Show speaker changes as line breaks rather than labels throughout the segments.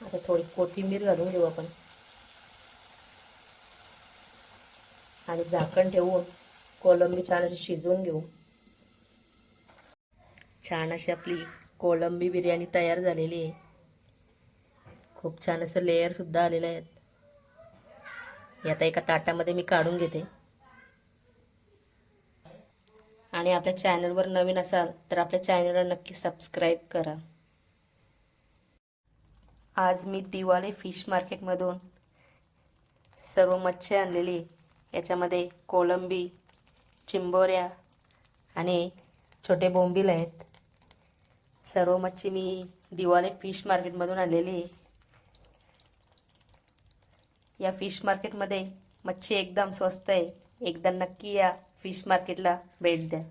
आता थोडी कोथिंबीर घालून घेऊ आपण. आणि झाकण ठेवून कोलंबी छान अशी शिजवून घेऊ. छान अशी आपली कोलंबी बिर्याणी तयार झालेली आहे. खूप छान असं लेअरसुद्धा आलेलं आहेत. हे आता एका ताटामध्ये मी काढून घेते. आणि आपल्या चॅनलवर नवीन असाल तर आपल्या चॅनलला नक्की सबस्क्राईब करा. आज मी दिवाळी फिश मार्केटमधून सर्व मच्छी आणलेली आहे. याच्यामध्ये कोलंबी चिंबोऱ्या आणि छोटे बोंबील आहेत. सर्व मच्छी मी दिवाले फिश मार्केटमधून आणलेली आहे. या फिश मार्केटमध्ये मच्छी एकदम स्वस्त आहे. एकदा नक्की या फिश मार्केटला भेट द्या.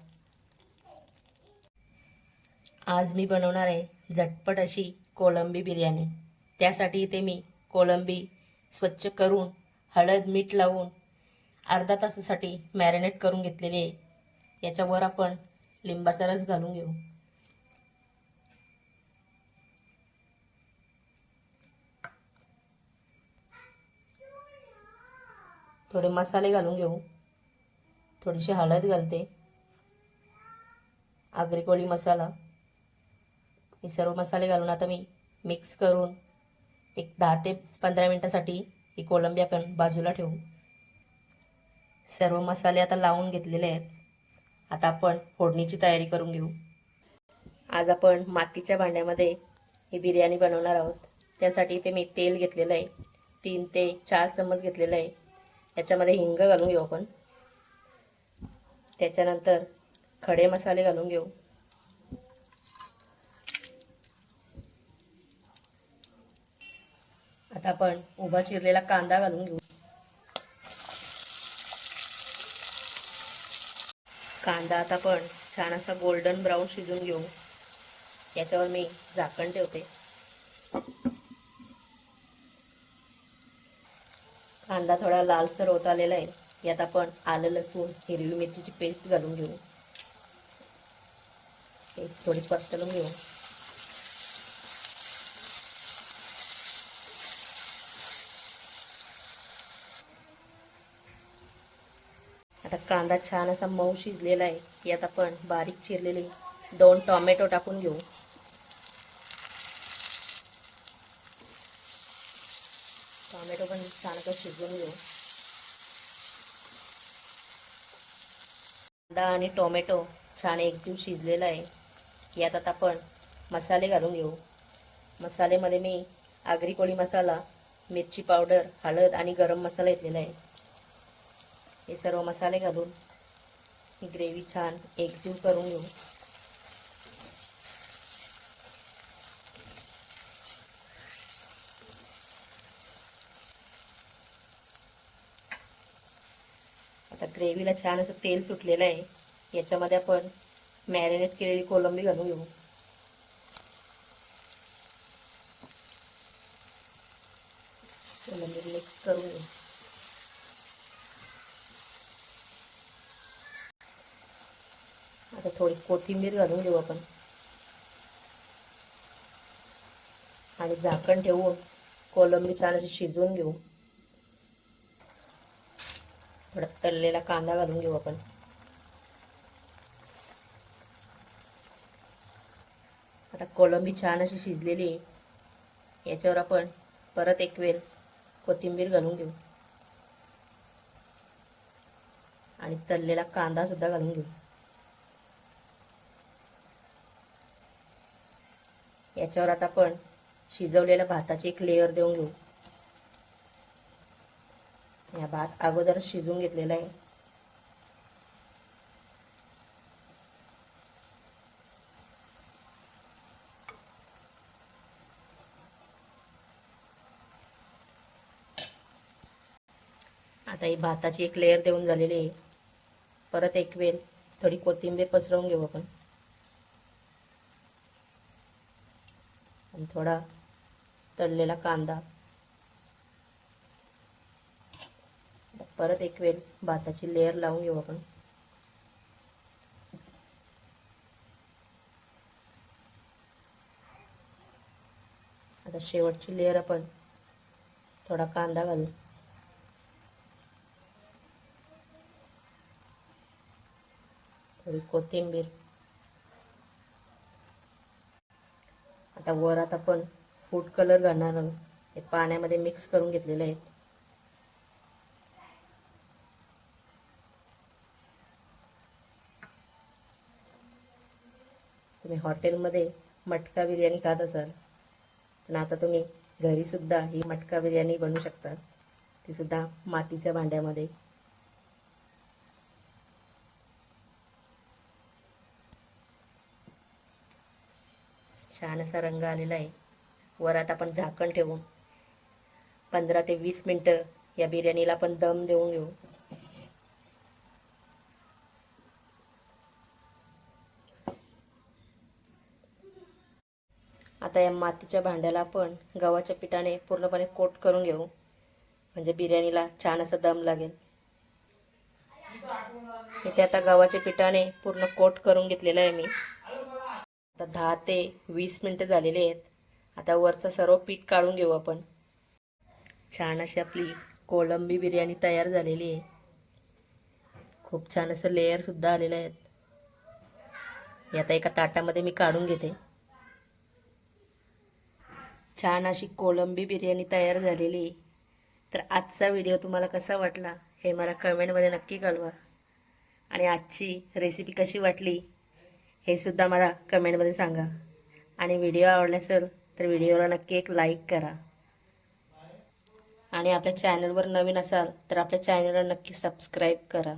आज मी बनवणार आहे झटपट अशी कोळंबी बिर्याणी. त्यासाठी इथे मी कोळंबी स्वच्छ करून हळद मीठ लावून अर्धा तासासाठी मॅरिनेट करून घेतलेली आहे. याच्यावर आपण लिंबाचा रस घालून घेऊ. थोडे मसाले घालून घेऊ. थोडीशी हळद घालते. आगरी कोळी मसाला. हे सर्व मसाले घालून आता मी मिक्स करून एक दहा ते पंधरा मिनटासाठी ही कोलंबी आपण बाजूला ठेवू. सर्व मसाले आता लावून घेतलेले आहेत. आता आपण फोडणीची तयारी करून घेऊ. आज आपण मातीच्या भांड्यामध्ये ही बिर्याणी बनवणार आहोत. त्यासाठी इथे मी तेल घेतलेलं आहे. तीन ते चार चम्मच घेतलेलं आहे. याच्यामध्ये हिंग घालून घेऊ आपण. त्याच्यानंतर खडे मसाले घालून घेऊ. आता आपण उभा चिरलेला कांदा घालून घेऊ. कांदा आता आपण छान असा गोल्डन ब्राऊन शिजून घेऊ. याच्यावर मी झाकण ठेवते. कांदा थोडा लालसर होत आलेला आहे. यात आपण आलं लसूण हिरवी मिरचीची पेस्ट घालून घेऊ. पेस्ट थोडी पसरून घेऊ. आता कांदा छान असा मऊ शिजलेला आहे. यात आपण बारीक चिरलेले दोन टोमॅटो टाकून घेऊ. टोमॅटो पण छान असं शिजवून घेऊ. कांदा आणि टोमॅटो छान एकजीव शिजलेला आहे. यात आता आपण मसाले घालून घेऊ. मसाल्यामध्ये मी आगरी कोळी मसाला मिरची पावडर हळद आणि गरम मसाला घेतलेला आहे. हे सर्व मसाले घालून ही ग्रेव्ही छान एकजीव करून घेऊ. आता ग्रेव्हीला छान असं तेल सुटलेलं आहे. याच्यामध्ये आपण मॅरिनेट केलेली कोलंबी घालून घेऊ. कोलंबी मिक्स करून घेऊ. आता थोडी कोथिंबीर घालून घेऊ आपण. आणि झाकण ठेवून कोलंबी छान अशी शिजवून घेऊ. थोडा तळलेला कांदा घालून घेऊ आपण. आता कोलंबी छान अशी शिजलेली आहे. याच्यावर आपण परत एक वेळ कोथिंबीर घालून घेऊ. आणि तळलेला कांदा सुद्धा घालून घेऊ. याच्यावर आता आपण शिजवलेल्या भाताची एक लेअर देऊन घेऊ. या भात अगोदर शिजवून घेतलेला आहे. आता ही भाताची एक लेअर देऊन झालेली आहे. परत एक वेळ थोडी कोथिंबीर पसरवून घेऊ आपण. थोडा तळलेला कांदा. परत एक वेळ भाताची लेअर लावून घेऊ आपण. आता शेवटची लेअर आपण थोडा कांदा घालू. थोडी कोथिंबीर. आता वरात आपण फूड कलर घालणार आहोत. हे पाण्यामध्ये मिक्स करून घेतलेले आहेत. तुम्ही हॉटेलमध्ये मटका बिर्याणी खात असाल पण आता तुम्ही घरीसुद्धा ही मटका बिर्याणी बनवू शकता. तीसुद्धा मातीच्या भांड्यामध्ये. छान असा रंग आलेला आहे. वरात आपण झाकण ठेवून पंधरा ते वीस मिनटं या बिर्याणीला आपण दम देऊन घेऊ. आता या मातीच्या भांड्याला आपण गव्हाच्या पिठाने पूर्णपणे कोट करून घेऊ. म्हणजे बिर्याणीला छान असा दम लागेल. इथे आता गव्हाच्या पिठाने पूर्ण कोट करून घेतलेला आहे मी. आता दहा ते वीस मिनटं झालेले आहेत. आता वरचं सर्व पीठ काढून घेऊ आपण. छान अशी आपली कोळंबी बिर्याणी तयार झालेली आहे. खूप छान असं लेअरसुद्धा आलेलं आहेत. हे आता एका ताटामध्ये मी काढून घेते. छान अशी कोळंबी बिर्याणी तयार झालेली तर आजचा व्हिडिओ तुम्हाला कसा वाटला हे मला कमेंटमध्ये नक्की कळवा. आणि आजची रेसिपी कशी वाटली हे सुद्धा मला कमेंटमध्ये सांगा. आणि व्हिडिओ आवडला असेल तर व्हिडिओला नक्की एक लाईक करा. आणि आपल्या चॅनलवर नवीन असाल तर आपल्या चॅनलला नक्की सबस्क्राईब करा.